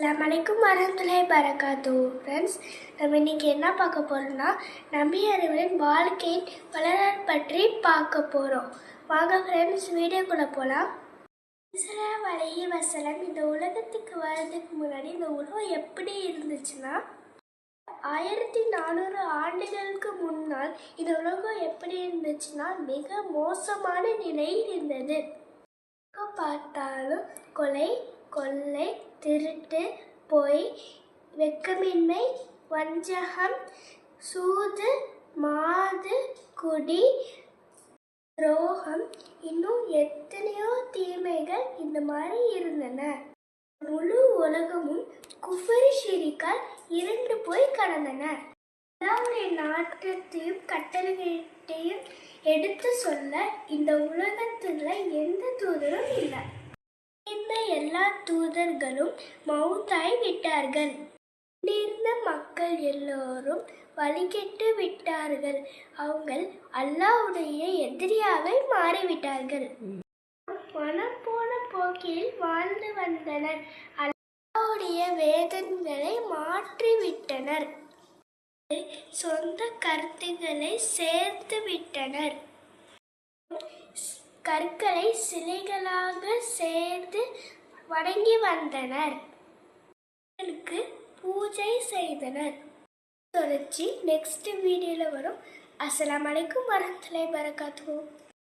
அலைக்கும் வரமத்துலை பரகாத்தோ ஃப்ரெண்ட்ஸ் நம்ம இன்னைக்கு என்ன பார்க்க போகிறோம்னா நம்பி அறிவரின் வாழ்க்கையின் வரலாறு பற்றி பார்க்க போகிறோம் வாங்க ஃப்ரெண்ட்ஸ் வீடியோக்குள்ளே போகலாம் இஸ்ரா வலைய வசலம் இந்த உலகத்துக்கு வர்றதுக்கு முன்னாடி இந்த உலகம் எப்படி இருந்துச்சுன்னா ஆயிரத்தி நானூறு ஆண்டுகளுக்கு முன்னால் இந்த உலகம் எப்படி இருந்துச்சுன்னா மிக மோசமான நிலையில் இருந்தது. பார்த்தாலும் கொலை கொள்ளை திருட்டு பொய் வெக்கமின்மை வஞ்சகம் சூது மாது குடி துரோகம் இன்னும் எத்தனையோ தீமைகள் இந்த மாதிரி இருந்தன. முழு உலகமும் குஃபரி ஷிரிக்கால் இரண்டு போய் கடந்தன. எல்லாருடைய நாட்டத்தையும் கட்டளைகளையும் எடுத்து சொல்ல இந்த உலகத்துல எந்த தூதரும் இல்லை. எல்லா தூதர்களும் மவுத்தாய் விட்டார்கள். இருந்த மக்கள் எல்லோரும் வழிகெட்டு விட்டார்கள். அவங்கள் அல்லாவுடைய எதிரியாக மாறிவிட்டார்கள். மனம் போன போக்கில் வாழ்ந்து வந்தனர். அல்லாவுடைய வேதன்களை மாற்றிவிட்டனர். சொந்த கருத்துக்களை சேர்த்து விட்டனர் கற்களை சிலைகளாக வணங்கி வந்தனர். அவர்களுக்கு பூஜை செய்தனர். தொடர்ச்சி நெக்ஸ்ட் வீடியோவில் வரும். அஸ்லாம் வலைக்கும் வரஹ்மத்துல்லாஹி வரகாத்துஹு